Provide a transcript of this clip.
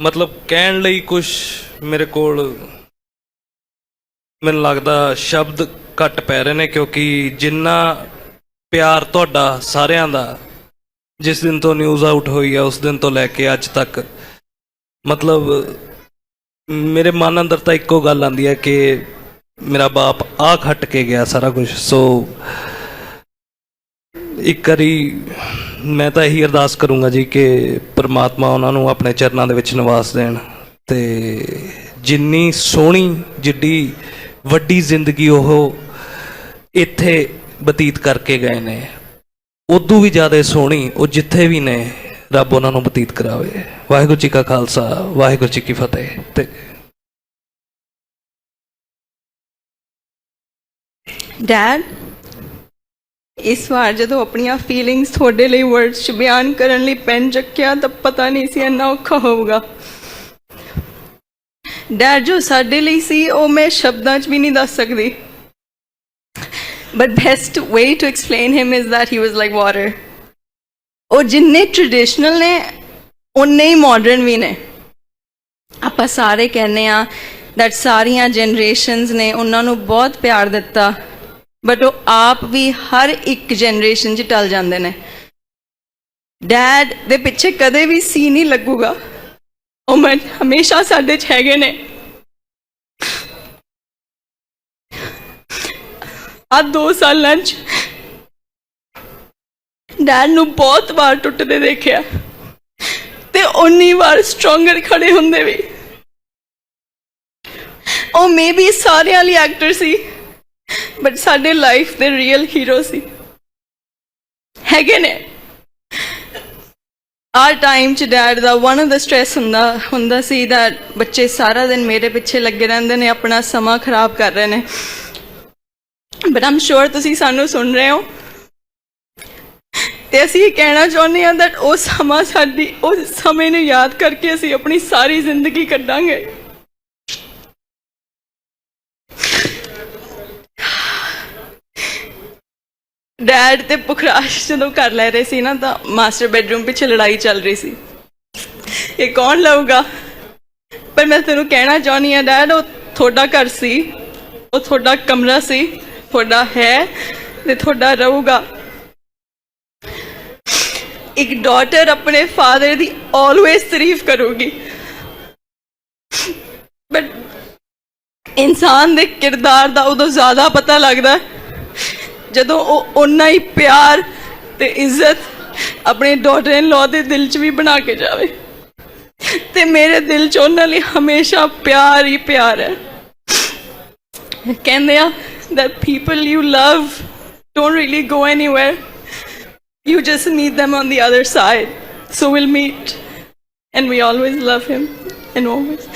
ਮਤਲਬ ਕਹਿਣ ਲਈ ਕੁਝ ਮੇਰੇ ਕੋਲ ਮੈਨੂੰ ਲੱਗਦਾ ਸ਼ਬਦ ਘੱਟ ਪੈ ਰਹੇ ਨੇ, ਕਿਉਂਕਿ ਜਿੰਨਾ ਪਿਆਰ ਤੁਹਾਡਾ ਸਾਰਿਆਂ ਦਾ, ਜਿਸ ਦਿਨ ਤੋਂ ਨਿਊਜ਼ ਆਊਟ ਹੋਈ ਆ, ਉਸ ਦਿਨ ਤੋਂ ਲੈ ਕੇ ਅੱਜ ਤੱਕ, ਮਤਲਬ ਮੇਰੇ ਮਨ ਅੰਦਰ ਤਾਂ ਇੱਕੋ ਗੱਲ ਆਂਦੀ ਹੈ ਕਿ ਮੇਰਾ ਬਾਪ ਆ ਖੱਟ ਕੇ ਗਿਆ ਸਾਰਾ ਕੁਝ ਸੋ ਇੱਕ ਵਾਰੀ ਮੈਂ ਤਾਂ ਇਹੀ ਅਰਦਾਸ ਕਰੂੰਗਾ ਜੀ ਕਿ ਪ੍ਰਮਾਤਮਾ ਉਹਨਾਂ ਨੂੰ ਆਪਣੇ ਚਰਨਾਂ ਦੇ ਵਿੱਚ ਨਿਵਾਸ ਦੇਣ ਤੇ ਜਿੰਨੀ ਸੋਹਣੀ, ਜਿੱਡੀ ਵੱਡੀ ਜ਼ਿੰਦਗੀ ਉਹ ਇੱਥੇ ਬਤੀਤ ਕਰਕੇ ਗਏ ਨੇ, ਉਦੋਂ ਵੀ ਜ਼ਿਆਦਾ ਸੋਹਣੀ, ਉਹ ਜਿੱਥੇ ਵੀ ਨੇ, ਰੱਬ ਉਹਨਾਂ ਨੂੰ ਬਤੀਤ ਕਰਾਵੇ। ਵਾਹਿਗੁਰੂ ਜੀ ਕਾ ਖਾਲਸਾ, ਵਾਹਿਗੁਰੂ ਜੀ ਕੀ ਫਤਿਹ। ਤੇ ਡੈਡ ਇਸ ਵਾਰ ਜਦੋਂ ਆਪਣੀਆਂ ਫੀਲਿੰਗਸ ਤੁਹਾਡੇ ਲਈ ਵਰਡਸ 'ਚ ਬਿਆਨ ਕਰਨ ਲਈ ਪੈਨ ਚੱਕਿਆ, ਤਾਂ ਪਤਾ ਨਹੀਂ ਸੀ ਇੰਨਾ ਔਖਾ ਹੋਊਗਾ। ਡਰ ਜੋ ਸਾਡੇ ਲਈ ਸੀ, ਉਹ ਮੈਂ ਸ਼ਬਦਾਂ 'ਚ ਵੀ ਨਹੀਂ ਦੱਸ ਸਕਦੀ। But best way to explain him is that he was like water. ਉਹ ਜਿੰਨੇ ਟ੍ਰੈਡੀਸ਼ਨਲ ਨੇ ਉਨੇ ਹੀ ਮਾਡਰਨ ਵੀ ਨੇ। ਆਪਾਂ ਸਾਰੇ ਕਹਿੰਦੇ ਆ ਦੈਟ ਸਾਰੀਆਂ ਜਨਰੇਸ਼ਨਸ ਨੇ ਉਹਨਾਂ ਨੂੰ ਬਹੁਤ ਪਿਆਰ ਦਿੱਤਾ। ਬਟ ਉਹ ਆਪ ਵੀ ਹਰ ਇੱਕ ਜਨਰੇਸ਼ਨ 'ਚ ਟਲ ਜਾਂਦੇ ਨੇ। ਡੈਡ ਦੇ ਪਿੱਛੇ ਕਦੇ ਵੀ ਸੀ ਨਹੀਂ ਲੱਗੂਗਾ। ਉਹ ਮਨ ਹਮੇਸ਼ਾ ਸਾਡੇ 'ਚ ਹੈਗੇ ਨੇ। ਆ ਦੋ ਸਾਲਾਂ 'ਚ ਡੈਡ ਨੂੰ ਬਹੁਤ ਵਾਰ ਟੁੱਟਦੇ ਦੇਖਿਆ। ਤੇ ਉਨੀ ਵਾਰ ਸਟਰੋਂਗਰ ਖੜੇ ਹੁੰਦੇ ਵੀ। ਉਹ ਮੇਬੀ ਸਾਰਿਆਂ ਲਈ ਐਕਟਰ ਸੀ। ਬਟ ਸਾਡੇ ਲਾਈਫ ਦੇ ਰੀਅਲ ਹੀਰੋ ਸੀ। ਹੈਗੇ ਨੇ। ਆਰ ਟਾਈਮ ਚ ਡੈਡ ਦਾ ਵਨ ਆਫ ਦਾ ਸਟ੍ਰੈਸ ਹੁੰਦਾ ਹੁੰਦਾ ਸੀ ਦਾ ਬੱਚੇ ਸਾਰਾ ਦਿਨ ਮੇਰੇ ਪਿੱਛੇ ਲੱਗੇ ਰਹਿੰਦੇ ਨੇ, ਆਪਣਾ ਸਮਾਂ ਖਰਾਬ ਕਰ ਰਹੇ ਨੇ। ਬਟ ਆਮ ਸ਼ੋਰ ਤੁਸੀਂ ਸਾਨੂੰ ਸੁਣ ਰਹੇ ਹੋ। ਤੇ ਅਸੀਂ ਇਹ ਕਹਿਣਾ ਚਾਹੁੰਦੇ ਹਾਂ that ਉਹ ਸਮਾਂ ਸਾਡੀ ਉਸ ਸਮੇਂ ਨੂੰ ਯਾਦ ਕਰਕੇ ਅਸੀਂ ਆਪਣੀ ਸਾਰੀ ਜ਼ਿੰਦਗੀ ਕੱਢਾਂਗੇ। ਡੈਡ ਤੇ ਪੁਖਰਾਸ਼ ਜਦੋਂ ਕਰ ਲੈ ਰਹੇ ਸੀ ਨਾ ਤਾਂ ਮਾਸਟਰ ਬੈਡਰੂਮ ਪਿੱਛੇ ਲੜਾਈ ਚੱਲ ਰਹੀ ਸੀ। ਇਹ ਕੌਣ ਲਊਗਾ? ਪਰ ਮੈਂ ਤੈਨੂੰ ਕਹਿਣਾ ਚਾਹੁੰਦੀ ਆ ਡੈਡ ਉਹ ਤੁਹਾਡਾ ਘਰ ਸੀ। ਉਹ ਤੁਹਾਡਾ ਕਮਰਾ ਸੀ। ਤੁਹਾਡਾ ਹੈ ਤੇ ਤੁਹਾਡਾ ਰਹੂਗਾ। ਇੱਕ ਡਾਟਰ ਆਪਣੇ ਫਾਦਰ ਦੀ ਆਲਵੇਸ ਤਾਰੀਫ ਕਰੂਗੀ। ਬਟ ਇਨਸਾਨ ਦੇ ਕਿਰਦਾਰ ਦਾ ਉਦੋਂ ਜ਼ਿਆਦਾ ਪਤਾ ਲੱਗਦਾ। ਹੈ ਜਦੋਂ ਉਹ ਓਨਾ ਹੀ ਪਿਆਰ ਤੇ ਇੱਜ਼ਤ ਆਪਣੇ ਡਾਟਰ ਇਨ ਲਾ ਦੇ ਦਿਲ 'ਚ ਵੀ ਬਣਾ ਕੇ ਜਾਵੇ ਤੇ ਮੇਰੇ ਦਿਲ 'ਚ ਉਹਨਾਂ ਲਈ ਹਮੇਸ਼ਾ ਪਿਆਰ ਹੀ ਪਿਆਰ ਹੈ ਕਹਿੰਦੇ ਆ that people you love don't really go anywhere you just meet them on the other side so we'll meet and we always love him and always